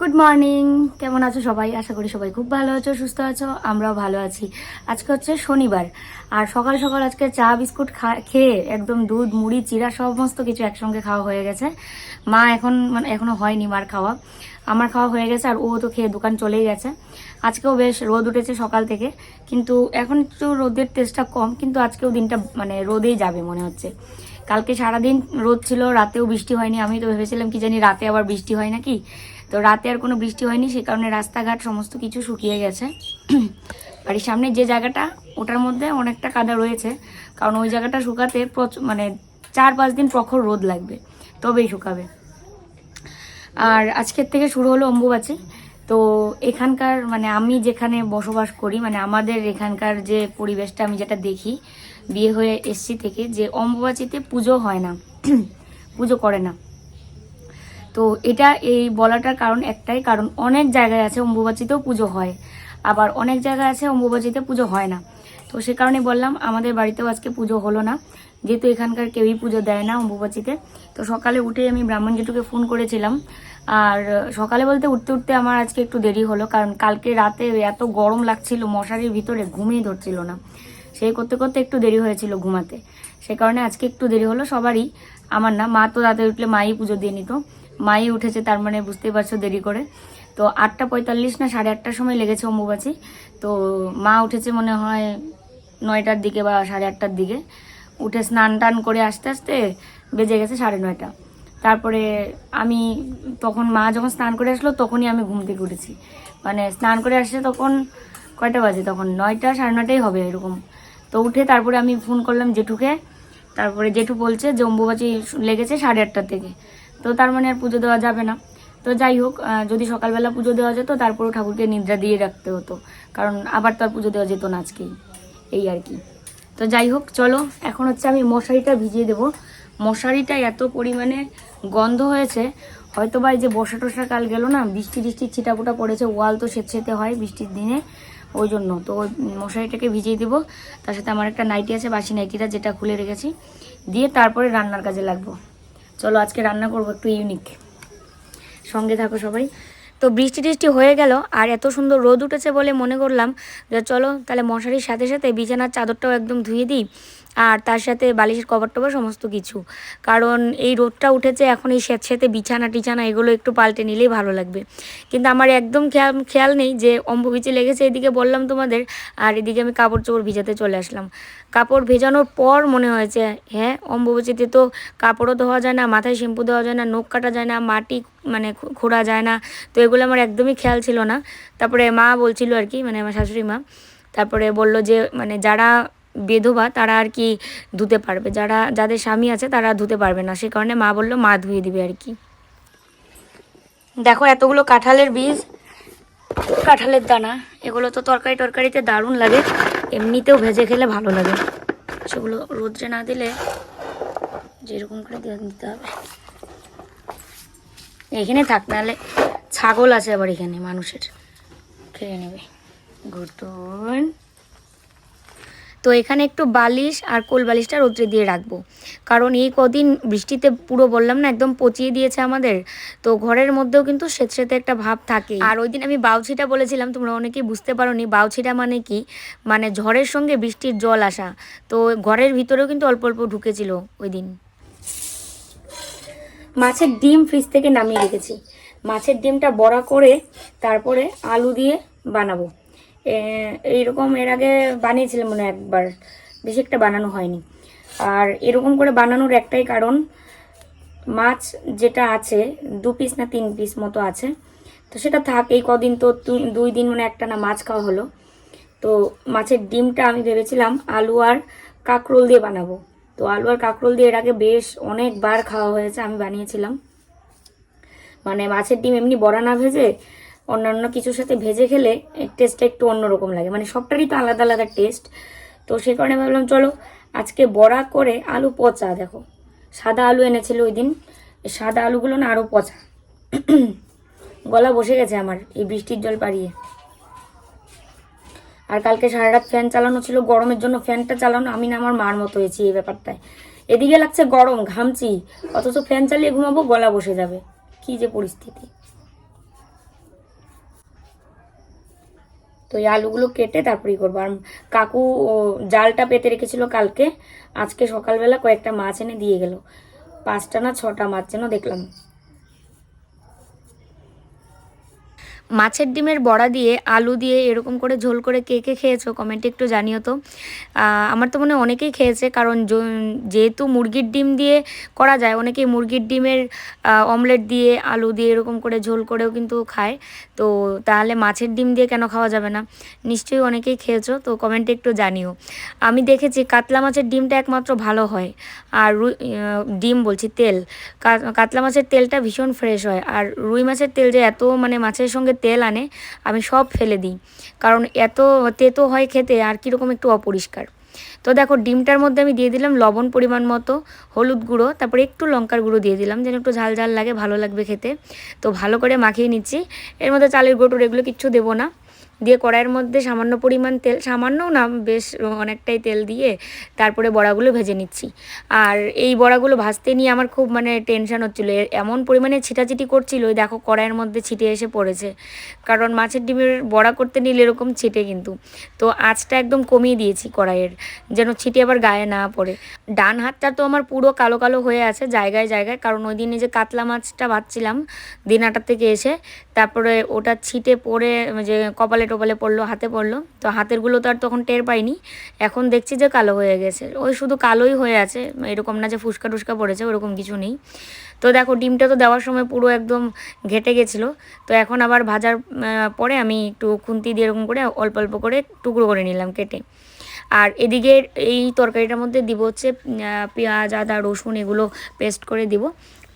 Good morning কেমন আছো সবাই? আশা করি সবাই খুব ভালো আছো, সুস্থ আছো, আমরাও ভালো আছি। আজকে হচ্ছে শনিবার। আর সকাল সকাল আজকে চা, বিস্কুট খেয়ে একদম দুধ, মুড়ি চিরা সমস্ত কিছু একসঙ্গে খাওয়া হয়ে গেছে। মা এখন মানে এখনও হয়নি মার খাওয়া। আমার খাওয়া হয়ে গেছে আর ও তো খেয়ে দোকান চলেই গেছে। আজকেও বেশ রোদ উঠেছে সকাল থেকে। কিন্তু এখন একটু রোদের টেস্টটা কম, কিন্তু আজকেও দিনটা মানে রোদেই যাবে মনে হচ্ছে। কালকে সারাদিন রোদ ছিল, রাতেও বৃষ্টি হয়নি। আমি তো ভেবেছিলাম কি জানি রাতে আবার বৃষ্টি হয় নাকি? তো রাতে আর কোনো বৃষ্টি হয়নি, সে কারণে রাস্তাঘাট সমস্ত কিছু শুকিয়ে গেছে। বাড়ির সামনে যে জায়গাটা, ওটার মধ্যে অনেকটা কাদা রয়েছে, কারণ ওই জায়গাটা শুকাতে মানে চার পাঁচ দিন প্রখর রোদ লাগবে, তবেই শুকাবে। আর আজকের থেকে শুরু হলো অম্বুবাচী। তো এখানকার মানে আমি যেখানে বসবাস করি মানে আমাদের এখানকার যে পরিবেশটা, আমি যেটা দেখি, বিয়ে হয়ে এসছি থেকে, যে অম্বুবাচীতে পুজো হয় না, পুজো করে না। তো এটা এই বলাটার কারণ একটাই, কারণ অনেক জায়গায় আছে অম্বুবাচীতেও পুজো হয়, আবার অনেক জায়গায় আছে অম্বুবাচীতে পুজো হয় না। তো সে কারণে বললাম, আমাদের বাড়িতেও আজকে পুজো হলো না, যেহেতু এখানকার কেউই পুজো দেয় না অম্বুবাচীতে। তো সকালে উঠে আমি ব্রাহ্মণ জেঠুকে ফোন করেছিলাম, আর সকালে বলতে উঠতে উঠতে আমার আজকে একটু দেরি হলো, কারণ কালকে রাতে এত গরম লাগছিল, মশারির ভিতরে ঘুমিয়ে ধরছিল না। সেই করতে করতে একটু দেরি হয়েছিল ঘুমাতে। সে কারণে আজকে একটু দেরি হলো, সবারই, আমার না, মা তো রাতে উঠলে মাই পুজো দিয়ে নিত। মাই উঠেছে, তার মানে বুঝতেই পারছ দেরি করে। তো আটটা পঁয়তাল্লিশ না সাড়ে আটটার সময় লেগেছে অম্বুবাচী। তো মা উঠেছে মনে হয় নয়টার দিকে বা সাড়ে আটটার দিকে। উঠে স্নান টান করে আস্তে আস্তে বেজে গেছে সাড়ে নয়টা। তারপরে আমি তখন মা যখন স্নান করে আসলো, তখনই আমি ঘুম থেকে উঠেছি। মানে স্নান করে আসছে তখন কয়টা বাজে তখন? নয়টা, সাড়ে নয়টাই হবে এরকম। তো উঠে তারপরে আমি ফোন করলাম জেঠুকে। তারপরে জেঠু বলছে যে অম্বুবাচী লেগেছে সাড়ে আটটার থেকে তো তার মানে আর পুজো দেওয়া যাবে না। তো যাই হোক যদি সকালবেলা পুজো দেওয়া যেত, তারপরেও ঠাকুরকে নিদ্রা দিয়ে রাখতে হতো। কারণ আবার তো আর পুজো দেওয়া যেত না আজকেই। এই আর কি। তো যাই হোক, চলো, এখন হচ্ছে আমি মশারিটা ভিজিয়ে দেবো। মশারিটা এত পরিমাণে গন্ধ হয়েছে হয়তো বা এই যে বর্ষা টসা কাল গেল না, বৃষ্টি টিষ্টি ছিটাফোটা পড়েছে, ওয়াল তো সেচেতে হয় বৃষ্টির দিনে, ওই জন্য। তো ওই মশারিটাকে ভিজিয়ে দিব। তার সাথে আমার একটা নাইটি আছে, বাসি নাইটিটা, যেটা খুলে রেখেছি। দিয়ে তারপরে রান্নার কাজে লাগবো। চলো আজকে রান্না করব একটু ইউনিক সঙ্গে থাকো সবাই। তো বৃষ্টি টিষ্টি হয়ে গেল, আর এত সুন্দর রোদ উঠেছে বলে মনে করলাম যে চলো তাহলে মশারির সাথে সাথে বিছানার চাদরটাও একদম ধুয়ে দিই। আর তার সাথে বালিশের কভার টভার সমস্ত কিছু। কারণ এই রোদটা উঠেছে, এখন এই স্যাঁতস্যাঁতে বিছানা টিছানা এগুলো একটু পাল্টে নিলেই ভালো লাগবে। কিন্তু আমার একদম খেয়াল খেয়াল নেই যে অম্বুবিচি লেগেছে, এদিকে বললাম তোমাদের, আর এদিকে আমি কাপড় চোপড় ভিজাতে চলে আসলাম। কাপড় ভেজানোর পর মনে হয়েছে হ্যাঁ অম্বুবচিতে তো কাপড়ও ধোয়া যায় না, মাথায় শ্যাম্পু দেওয়া যায় না, নখ কাটা যায় না, মাটি মানে খোঁড়া যায় না। তো এগুলো আমার একদমই খেয়াল ছিল না। তারপরে মা বলছিল আর কি মানে আমার শাশুড়ি মা, তারপরে বলল যে মানে যারা বেধবা তারা আর কি ধুতে পারবে। যারা, যাদের স্বামী আছে তারা ধুতে পারবে না। সে কারণে মা বলল, মা ধুয়ে দিবে আর কি। দেখো, এতগুলো কাঁঠালের বীজ, কাঁঠালের দানা, এগুলো তো তরকারি টরকারিতে দারুণ লাগে। এমনিতেও ভেজে খেলে ভালো লাগে। সেগুলো রোদ্রে না দিলে যেরকম করে দিতে হবে। এখানে থাক, নাহলে ছাগল আছে আবার এখানে, মানুষের। খেয়ে নেবে। গুডন তো এখানে একটু বালিশ আর কোল বালিশটা রোদ্রে দিয়ে রাখব। কারণ এই কদিন বৃষ্টিতে পুরো বললাম না, একদম পচিয়ে দিয়েছে আমাদের। তো ঘরের মধ্যেও কিন্তু স্বেচ্ছেতে একটা ভাব থাকে। আর ওই দিন আমি বাউছিটা বলেছিলাম, তোমরা অনেকেই বুঝতে পারোনি। বাউছিটা মানে কি? মানে ঝড়ের সঙ্গে বৃষ্টির জল আসা। তো ঘরের ভিতরেও কিন্তু অল্প অল্প ঢুকেছিল ওই দিন। মাছের ডিম ফ্রিজ থেকে নামিয়ে রেখেছি। মাছের ডিমটা বড়া করে তারপরে আলু দিয়ে বানাবো। এইরকম এর আগে বানিয়েছিলাম মনে একবার। বেশি একটা বানানো হয়নি। আর এরকম করে বানানোর একটাই কারণ, মাছ যেটা আছে, দু পিস না তিন পিস মতো আছে। তো সেটা থাক, এই কদিন তু- দুই দিন মানে একটা না মাছ খাওয়া হলো। তো মাছের ডিমটা আমি ভেবেছিলাম আলু আর কাঁকরোল দিয়ে বানাবো। তো আলু আর কাঁকরোল দিয়ে এর আগে বেশ অনেকবার খাওয়া হয়েছে, আমি বানিয়েছিলাম। মানে মাছের ডিম এমনি বড়া না ভেজে অন্যান্য কিছুর সাথে ভেজে খেলে টেস্টটা একটু অন্যরকম লাগে। মানে সবটারই তো আলাদা আলাদা টেস্ট তো সেই কারণে ভাবলাম, চলো আজকে বড়া করে আলু পচা দেখো। সাদা আলু এনেছিল ওই দিন। সাদা আলুগুলো না আরও পচা। গলা বসে গেছে আমার এই বৃষ্টির জল পাড়িয়ে। আর কালকে সারা রাত ফ্যান চালানো ছিল, গরমের জন্য ফ্যানটা চালানো আমি না আমার মার মতো হয়েছি এই ব্যাপারটায়। এদিকে লাগছে গরম, ঘামছি। অথচ ফ্যান চালিয়ে ঘুমাবো, গলা বসে যাবে। কি যে পরিস্থিতি। তো এই আলুগুলো কেটে তারপরে করব। আর কাকু জালটা পেতে রেখেছিল কালকে, আজকে সকালবেলা কয়েকটা মাছ এনে দিয়ে গেল। পাঁচটা না ছটা মাছ যেন দেখলাম। মাছের ডিমের বড়া দিয়ে আলু দিয়ে এরকম করে ঝোল করে কে কে খেয়েছো? কমেন্টে একটু জানিও তো। আমার তো মনে হয় অনেকেই খেয়েছে, কারণ যেহেতু মুরগির ডিম দিয়ে করা যায়, অনেকেই মুরগির ডিমের অমলেট দিয়ে আলু দিয়ে এরকম করে ঝোল করেও কিন্তু খায়। তো তাহলে মাছের ডিম দিয়ে কেন খাওয়া যাবে না? নিশ্চয়ই অনেকেই খেয়েছো, তো কমেন্টে একটু জানিও। আমি দেখেছি কাতলা মাছের ডিমটা একমাত্র ভালো হয়, আর রুই ডিম বলছি, তেল। কাতলা মাছের তেলটা ভীষণ ফ্রেশ হয়, আর রুই মাছের তেল যে এত মানে মাছের সঙ্গে তেল আনে, আমি সব ফেলে দিই। কারণ এত তেতো হয় খেতে আর কীরকম একটু অপরিষ্কার। তো দেখো, ডিমটার মধ্যে আমি দিয়ে দিলাম লবণ পরিমাণ মতো, হলুদ গুঁড়ো, তারপরে একটু লঙ্কার গুঁড়ো দিয়ে দিলাম যেন একটু ঝাল ঝাল লাগে, ভালো লাগবে খেতে। তো ভালো করে মাখিয়ে নিচ্ছি। এর মধ্যে চালের গোটুর এগুলো কিচ্ছু দেবো না। দিয়ে কড়াইয়ের মধ্যে সামান্য পরিমাণ তেল সামান্যও না, বেশ অনেকটাই তেল দিয়ে তারপরে বড়াগুলো ভেজে নিচ্ছি। আর এই বড়াগুলো ভাজতে নিয়ে আমার খুব মানে টেনশন হচ্ছিল। এমন পরিমাণে ছিটাছিটি করছিল দেখো কড়াইয়ের মধ্যে ছিটে এসে পড়েছে। কারণ মাছের ডিমের বড়া করতে নিলে এরকম ছিটে কিন্তু। তো আঁচটা একদম কমিয়ে দিয়েছি কড়াইয়ের, যেন ছিটে আবার গায়ে না পড়ে। ডান হাতটা তো আমার পুরো কালো কালো হয়ে আছে জায়গায় জায়গায়, কারণ ওই দিনে যে কাতলা মাছটা ভাজছিলাম দিনাটার থেকে এসে, তারপরে ওটা ছিটে পড়ে যে কপালে টোপালে পড়ল, হাতে পড়ল। তো হাতেরগুলো তো আর তখন টের পাইনি। এখন দেখছি যে কালো হয়ে গেছে। ওই শুধু কালোই হয়ে আছে। এরকম না যে ফুসকা টুসকা পড়েছে, ওরকম কিছু নেই। তো দেখো, ডিমটা তো দেওয়ার সময় পুরো একদম ঘেটে গেছিল। তো এখন আবার ভাজার পরে আমি একটু খুন্তি দিয়ে এরকম করে অল্প অল্প করে টুকরো করে নিলাম কেটে। আর এদিকে এই তরকারিটার মধ্যে দিব হচ্ছে পেঁয়াজ, আদা, রসুন এগুলো পেস্ট করে দিব।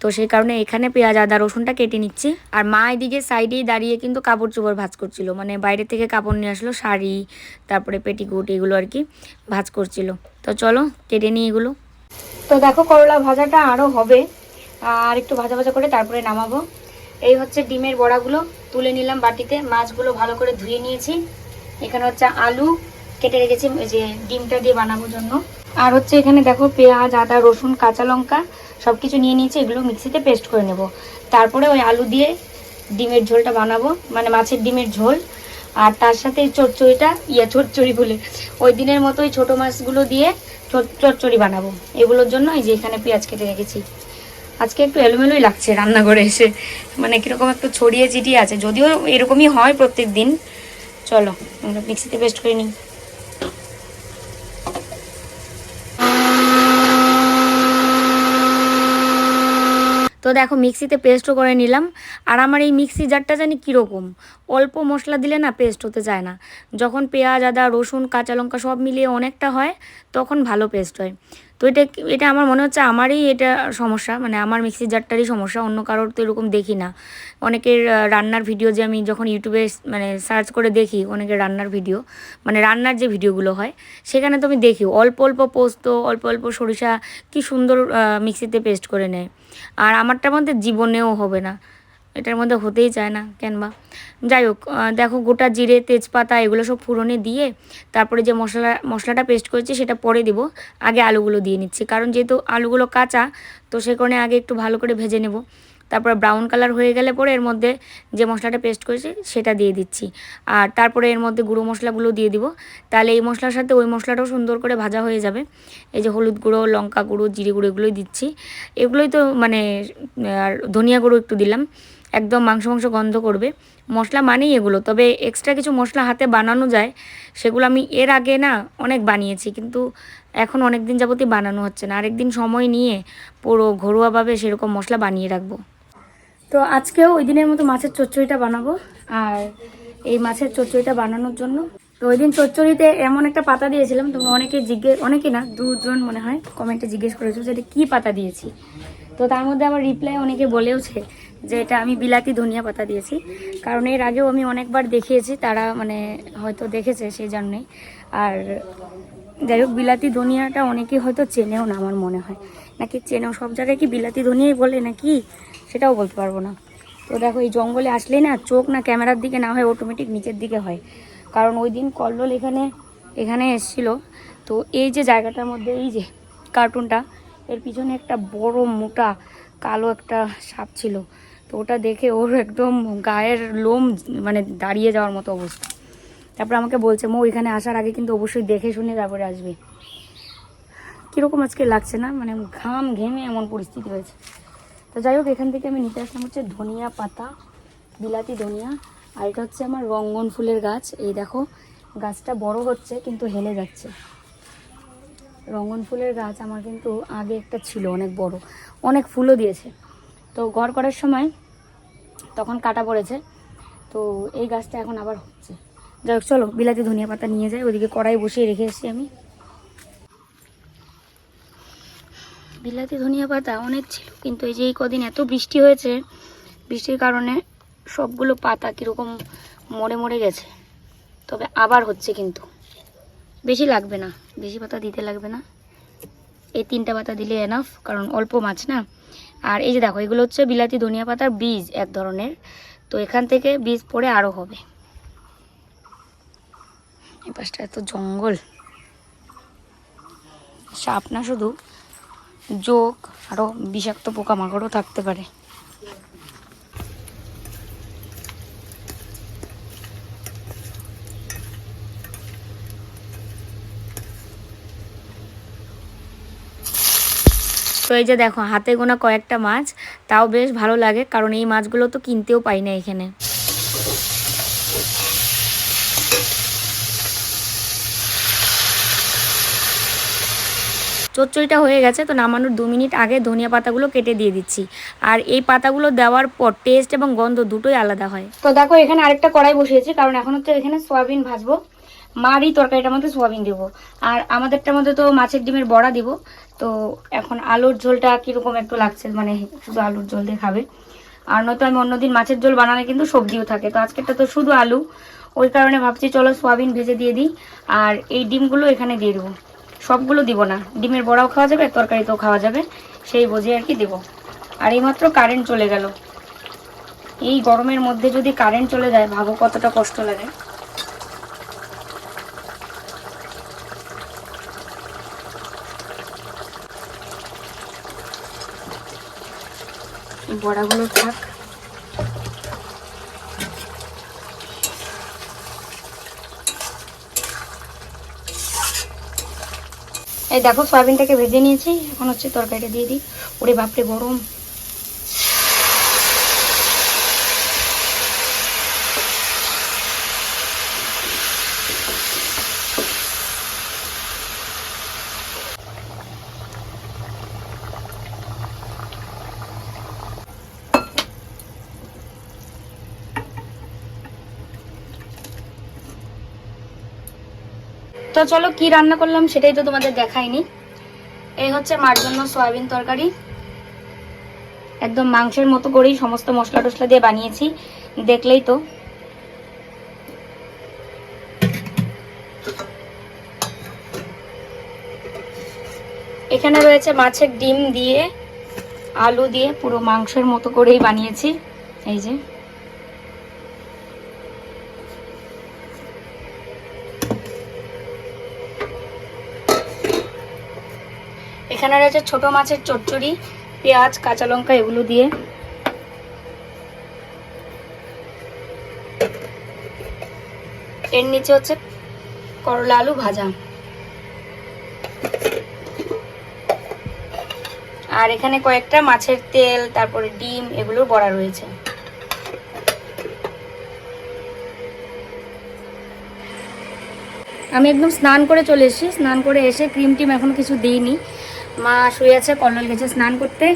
তো সেই কারণে এখানে পেঁয়াজ, আদা, রসুনটা কেটে নিচ্ছি। আর মা এদিকে সাইডেই দাঁড়িয়ে কিন্তু কাপড় চোপড় ভাজ করছিল। মানে বাইরে থেকে কাপড় নিয়ে আসলো, শাড়ি, তারপরে পেটিকোট এগুলো আর কি ভাজ করছিল। তো চলো, কেটে নিই এগুলো। তো দেখো করলা ভাজাটা আরও হবে। আর একটু ভাজা ভাজা করে তারপরে নামাবো। এই হচ্ছে ডিমের বড়াগুলো, তুলে নিলাম বাটিতে। মাছগুলো ভালো করে ধুয়ে নিয়েছি। এখানে হচ্ছে আলু কেটে রেখেছি যে ডিমটা দিয়ে বানানোর জন্য। আর হচ্ছে এখানে দেখো পেঁয়াজ, আদা, রসুন, কাঁচা লঙ্কা। সব কিছু নিয়ে নিয়েছি, এগুলো মিক্সিতে পেস্ট করে নেব। তারপরে ওই আলু দিয়ে ডিমের ঝোলটা বানাবো মানে মাছের ডিমের ঝোল। আর তার সাথে এই চচ্চড়িটা ইয়া চচ্চড়ি বলে, ওই দিনের মতো ওই ছোটো মাছগুলো দিয়ে চচ্চড়ি বানাবো। এগুলোর জন্য এই যে এখানে পেঁয়াজ কেটে রেখেছি। আজকে একটু এলোমেলোই লাগছে রান্নাঘরে এসে। মানে কীরকম একটু ছড়িয়ে ছিটিয়ে আছে, যদিও এরকমই হয় প্রত্যেক দিন চলো, আমরা মিক্সিতে পেস্ট করে নিই। তো দেখো মিক্সিতে পেস্টও করে নিলাম। আর আমার এই মিক্সি জারটা জানি কীরকম? অল্প মশলা দিলে না পেস্ট হতে চায় না। যখন পেঁয়াজ, আদা, রসুন, কাঁচা লঙ্কা সব মিলিয়ে অনেকটা হয়, তখন ভালো পেস্ট হয়। তো এটা এটা আমার মনে হচ্ছে আমারই এটা সমস্যা মানে আমার মিক্সি জারটারই সমস্যা, অন্য কারোর তো এরকম দেখি না। অনেকের রান্নার ভিডিও যে আমি যখন ইউটিউবে মানে সার্চ করে দেখি, অনেকের রান্নার ভিডিও মানে রান্নার যে ভিডিওগুলো হয়, সেখানে তো আমি দেখি, অল্প অল্প পোস্ত, অল্প অল্প সরিষা, কি সুন্দর মিক্সিতে পেস্ট করে নেয়। আর আমারটার মধ্যে জীবনেও হবে না। এটার মধ্যে হতেই চায় না, কেন বা? যাই হোক দেখো গোটা জিরে, তেজপাতা এগুলো সব ফুরনে দিয়ে তারপরে যে মশলা, মশলাটা পেস্ট করেছি সেটা পরে দিব। আগে আলুগুলো দিয়ে নিচ্ছি, কারণ যেহেতু আলুগুলো কাঁচা, তো সে কারণে আগে একটু ভালো করে ভেজে নেব। তারপরে ব্রাউন কালার হয়ে গেলে পরে এর মধ্যে যে মশলাটা পেস্ট করেছি সেটা দিয়ে দিচ্ছি। আর তারপরে এর মধ্যে গুঁড়ো মশলাগুলো দিয়ে দিব। তাহলে এই মশলার সাথে ওই মশলাটাও সুন্দর করে ভাজা হয়ে যাবে। এই যে হলুদ গুঁড়ো, লঙ্কা গুঁড়ো, জিরে গুঁড়ো এগুলোই দিচ্ছি। এগুলোই তো মানে আর ধনিয়া গুঁড়ো একটু দিলাম। একদম মাংস মাংস গন্ধ করবে। মশলা মানেই এগুলো। তবে এক্সট্রা কিছু মশলা হাতে বানানো যায়, সেগুলো আমি এর আগে না অনেক বানিয়েছি, কিন্তু এখন অনেক দিন যাবতই বানানো হচ্ছে না। আরেকদিন সময় নিয়ে পুরো ঘরোয়াভাবে সেরকম মশলা বানিয়ে রাখব। তো আজকেও ওই দিনের মতো মাছের চচ্চড়িটা বানাবো আর এই মাছের চচ্চড়িটা বানানোর জন্য। তো ওই দিন চচ্চড়িতে এমন একটা পাতা দিয়েছিলাম, তোমরা অনেকে জিজ্ঞেস অনেকে না, দুজন মনে হয় কমেন্টে জিজ্ঞেস করেছ যে এটা কী পাতা দিয়েছি। তো তার মধ্যে আমার রিপ্লাই অনেকে বলেওছে যে এটা আমি বিলাতি ধনিয়া পাতা দিয়েছি। কারণ এর আগেও আমি অনেকবার দেখিয়েছি, তারা মানে হয়তো দেখেছে সেই জন্যেই। আর যাই হোক, বিলাতি ধনিয়াটা অনেকেই হয়তো চেনেও না আমার মনে হয়। নাকি চেনেও? সব জায়গায় কি বিলাতি ধনিয়াই বলে নাকি? সেটাও বলতে পারব না। তো দেখো, এই জঙ্গলে আসলেই না চোখ না ক্যামেরার দিকে না হয় অটোমেটিক নিচের দিকে হয়। কারণ ওই দিন কল্লোল এখানে এখানে এসছিল। তো এই যে জায়গাটার মধ্যে, এই যে কার্টুনটা এর পিছনে একটা বড় মোটা কালো একটা সাপ ছিল। তো ওটা দেখে ওর একদম গায়ের লোম মানে দাঁড়িয়ে যাওয়ার মতো অবস্থা। তারপর আমাকে বলছে, মো, এখানে আসার আগে কিন্তু অবশ্যই দেখে শুনে তারপরে আসবে। কীরকম আজকে লাগছে না? মানে ঘাম ঘেমে এমন পরিস্থিতি হয়েছে। তো যাই হোক, এখান থেকে আমি নিতে আসলাম হচ্ছে ধনিয়া পাতা, বিলাতি ধনিয়া, আর এটা হচ্ছে আমার রঙ্গন ফুলের গাছ। এই দেখো, গাছটা বড় হচ্ছে কিন্তু হেলে যাচ্ছে। রঙ্গন ফুলের গাছ আমার কিন্তু আগে একটা ছিল, অনেক বড়, অনেক ফুলও দিয়েছে। তো ঘর করার সময় তখন কাটা পড়েছে, তো এই গাছটা এখন আবার হচ্ছে। যাই হোক, চলো, বিলাতি ধনিয়া পাতা নিয়ে যাই, ওদিকে কড়াই বসিয়ে রেখে এসেছি আমি। বিলাতি ধনিয়া পাতা অনেক ছিল, কিন্তু এই যে এই কদিন এত বৃষ্টি হয়েছে, বৃষ্টির কারণে সবগুলো পাতা কীরকম মরে মরে গেছে। তবে আবার হচ্ছে কিন্তু। বেশি লাগবে না, বেশি পাতা দিতে লাগবে না। এই তিনটা পাতা দিলে এনাফ কারণ অল্প মাছ না। আর এই যে দেখো, এগুলো হচ্ছে বিলাতি ধনিয়া পাতার বীজ এক ধরনের। তো এখান থেকে বীজ পড়ে আরও হবে। এই পাশটা এত জঙ্গল। সাপ না শুধু যোগ আরও বিষাক্ত পোকামাকড়ও থাকতে পারে। তো এই যে দেখো, হাতে গোনা কয়েকটা মাছ, তাও বেশ ভালো লাগে, কারণ এই মাছগুলো তো কিনতেও পাই না এখানে। চচ্চড়িটা হয়ে গেছে, তো নামানোর দু মিনিট আগে ধনিয়া পাতাগুলো কেটে দিয়ে দিচ্ছি। আর এই পাতাগুলো দেওয়ার পর টেস্ট এবং গন্ধ দুটোই আলাদা হয়। তো দেখো, এখানে আরেকটা কড়াই বসিয়েছি, কারণ এখন হচ্ছে এখানে সয়াবিন ভাজবো। মারই তরকারিটার মধ্যে সোয়াবিন দিব। আর আমাদেরটার মধ্যে তো মাছের ডিমের বড়া দিব। তো এখন আলুর ঝোলটা কীরকম একটু লাগছে মানে শুধু আলুর ঝোল দিয়ে খাবে। আর নয়তো আমি অন্যদিন মাছের ঝোল বানালে কিন্তু সবজিও থাকে। তো আজকেরটা তো শুধু আলু। ওই কারণে ভাবছি, চলো সোয়াবিন ভেজে দিয়ে দিই। আর এই ডিমগুলো এখানে দিয়ে দেবো। সবগুলো দিব না। ডিমের বড়াও খাওয়া যাবে, তরকারিতেও খাওয়া যাবে। সেই বুঝে আর কি দেবো। আর এইমাত্র কারেন্ট চলে গেল। এই গরমের মধ্যে যদি কারেন্ট চলে যায় ভাবো কতটা কষ্ট লাগে। বড়াগুলো থাক। এই দেখো সয়াবিনটাকে ভেজে নিয়েছি। এখন হচ্ছে তরকারিটা দিয়ে দিই। ওরে বাপরে গরম। তো চলো কি রান্না করলাম সেটাই তো তোমাদের দেখাইনি। এই হচ্ছে মার জন্য সয়াবিন তরকারি। একদম মাংসের মতো করেই সমস্ত মশলা টসলা দিয়ে বানিয়েছি, দেখলেই তো। এখানে রয়েছে মাছের ডিম দিয়ে, আলু দিয়ে পুরো মাংসের মতো করেই বানিয়েছি। এই যে। এখানে রয়েছে ছোট মাছের চচ্চড়ি, পেঁয়াজ, কাঁচা লঙ্কা এগুলো দিয়ে। এর নিচে হচ্ছে করলা আলু ভাজা। আর এখানে কয়েকটা মাছের তেল, তারপরে ডিম এগুলো বড়া রয়েছে। আমি একদম স্নান করে চলে এসেছি। স্নান করে এসে ক্রিম টিম এখন কিছু দিইনি। মা শুয়ে আছে কল্লোল গেছে স্নান করতে।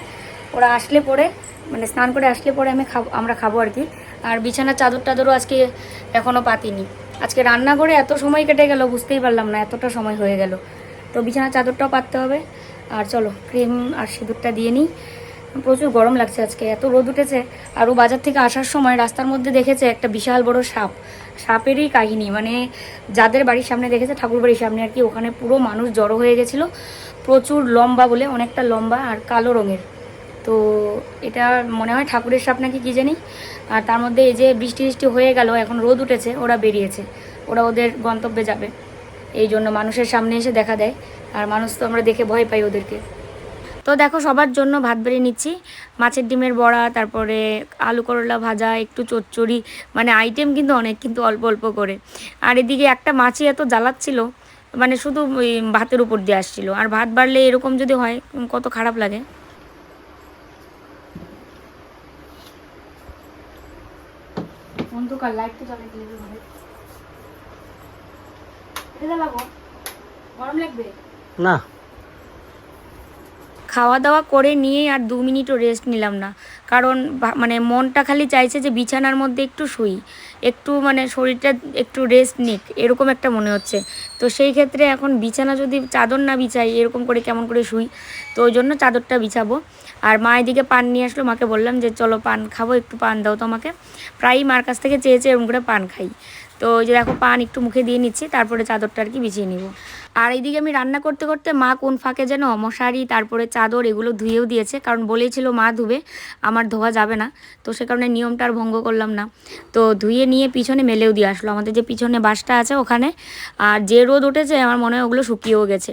ওরা আসলে পরে মানে স্নান করে আসলে পরে আমি খাব আমরা খাব আর কি। আর বিছানার চাদর টাদরও আজকে এখনও পাতিনি। আজকে রান্না করে এত সময় কেটে গেল, বুঝতেই পারলাম না, এতটা সময় হয়ে গেল। তো বিছানার চাদরটাও পাততে হবে। আর চলো, ক্রিম আর সিঁদুরটা দিয়ে নিই। প্রচুর গরম লাগছে আজকে, এত রোদ উঠেছে। আর ও বাজার থেকে আসার সময় রাস্তার মধ্যে দেখেছে একটা বিশাল বড় সাপ। সাপেরই কাহিনী মানে যাদের বাড়ির সামনে দেখেছে ঠাকুর বাড়ির সামনে আর কি, ওখানে পুরো মানুষ জড়ো হয়ে গেছিল। প্রচুর লম্বা বলে, অনেকটা লম্বা আর কালো রঙের। তো এটা মনে হয় ঠাকুরের সাপ নাকি কী জানি? আর তার মধ্যে এই যে বৃষ্টি বৃষ্টি হয়ে গেল, এখন রোদ উঠেছে, ওরা বেরিয়েছে। ওরা ওদের গন্তব্যে যাবে। এই জন্য মানুষের সামনে এসে দেখা দেয়। আর মানুষ তো আমরা দেখে ভয় পাই ওদেরকে। তো দেখো সবার জন্য ভাত বেড়ে নিচ্ছি। মাছের ডিমের বড়া তারপরে আলু করলা ভাজা একটু চচ্চড়ি মানে আইটেম কিন্তু অনেক কিন্তু অল্প অল্প করে। আর এদিকে একটা মাছই এত জ্বালাচ্ছিল মানে শুধু ওই ভাতের উপর দিয়ে আসছিল। আর ভাত বাড়লে এরকম যদি হয় কত খারাপ লাগে। অন্ধকার লাইট তো জ্বালাই দিলে ঘরে এটা জ্বালাবো গরম লাগবে? না। খাওয়া দাওয়া করে নিয়েই আর দু মিনিটও রেস্ট নিলাম না। কারণ মানে মনটা খালি চাইছে যে বিছানার মধ্যে একটু শুই, একটু মানে শরীরটা একটু রেস্ট নিক, এরকম একটা মনে হচ্ছে। তো সেই ক্ষেত্রে এখন বিছানা যদি চাদর না বিছাই, এরকম করে কেমন করে শুই, তো ওই জন্য চাদরটা বিছাবো। আর মা এদিকে পান নিয়ে আসলো, মাকে বললাম যে, চলো পান খাব, একটু পান দাও তো আমাকে প্রায়ই মার কাছ থেকে চেয়ে চেয়ে এরকম করে পান খাই। তো ওই যে দেখো পান একটু মুখে দিয়ে নিচ্ছি, তারপরে চাদরটা আর কি বিছিয়ে নিব। আর এইদিকে আমি রান্না করতে করতে মা কোন ফাঁকে যেন মশারি, তারপরে চাদর এগুলো ধুয়েও দিয়েছে, কারণ বলেছিল মা ধুবে, আমার ধোয়া যাবে না, তো সে কারণে নিয়মটা আর ভঙ্গ করলাম না। তো ধুয়ে নিয়ে পিছনে মেলেও দিয়ে আসলো, আমাদের যে পিছনে বাসটা আছে ওখানে, আর যে রোদ উঠেছে আমার মনে হয় ওগুলো শুকিয়েও গেছে।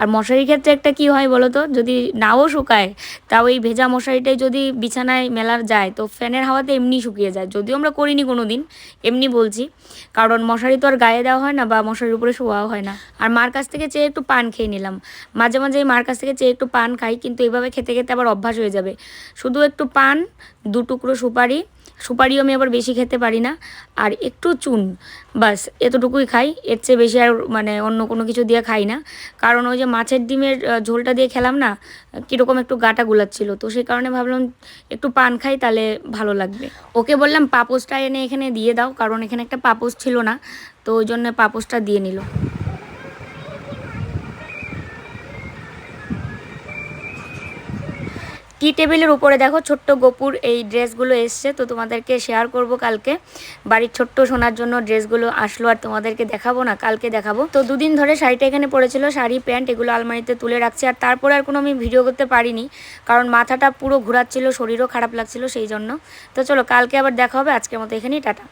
আর মশারির ক্ষেত্রে একটা কি হয় বলো তো, যদি নাও শুকায়, তাও এই ভেজা মশারিটাই যদি বিছানায় মেলার যায়, তো ফ্যানের হাওয়াতে এমনি শুকিয়ে যায়, যদিও আমরা করিনি কোনো দিন এমনি বলছি। কারণ মশারি তো আর গায়ে দেওয়া হয় না বা মশারির উপরে শোয়াও হয় না। আর মার কাছ থেকে চেয়ে একটু পান খেয়ে নিলাম। মাঝে মাঝে মার কাছ থেকে চেয়ে একটু পান খাই, কিন্তু এভাবে খেতে খেতে আবার অভ্যাস হয়ে যাবে। শুধু একটু পান, দু টুকরো সুপারি সুপারিও আমি আবার বেশি খেতে পারি না। আর একটু চুন, বাস, এতটুকুই খাই। এর চেয়ে বেশি আর মানে অন্য কোনো কিছু দিয়ে খাই না। কারণ ওই যে মাছের ডিমের ঝোলটা দিয়ে খেলাম না, কীরকম একটু গাটা গুলাচ্ছিল। তো সেই কারণে ভাবলাম একটু পান খাই, তাহলে ভালো লাগবে। ওকে বললাম, পাপোসটা এনে এখানে দিয়ে দাও। কারণ এখানে একটা পাপোস ছিল না, তো ওই জন্য পাপোসটা দিয়ে নিল। টি টেবিলের উপরে দেখো ছোট্ট গোপুর এই ড্রেসগুলো এসছে, তো তোমাদেরকে শেয়ার করব কালকে। বাড়ির ছোট্ট সোনার জন্য ড্রেসগুলো আসলো আর তোমাদেরকে দেখাবো না, কালকে দেখাবো। তো দুদিন ধরে শাড়িটা এখানে পড়েছিল, শাড়ি, প্যান্ট এগুলো আলমারিতে তুলে রাখছি আর তারপরে আর কোনো আমি ভিডিও করতে পারিনি, কারণ মাথাটা পুরো ঘোরাচ্ছিল, শরীরও খারাপ লাগছিল সেই জন্য। তো চলো কালকে আবার দেখা হবে, আজকের মতো এখানেই, টাটা।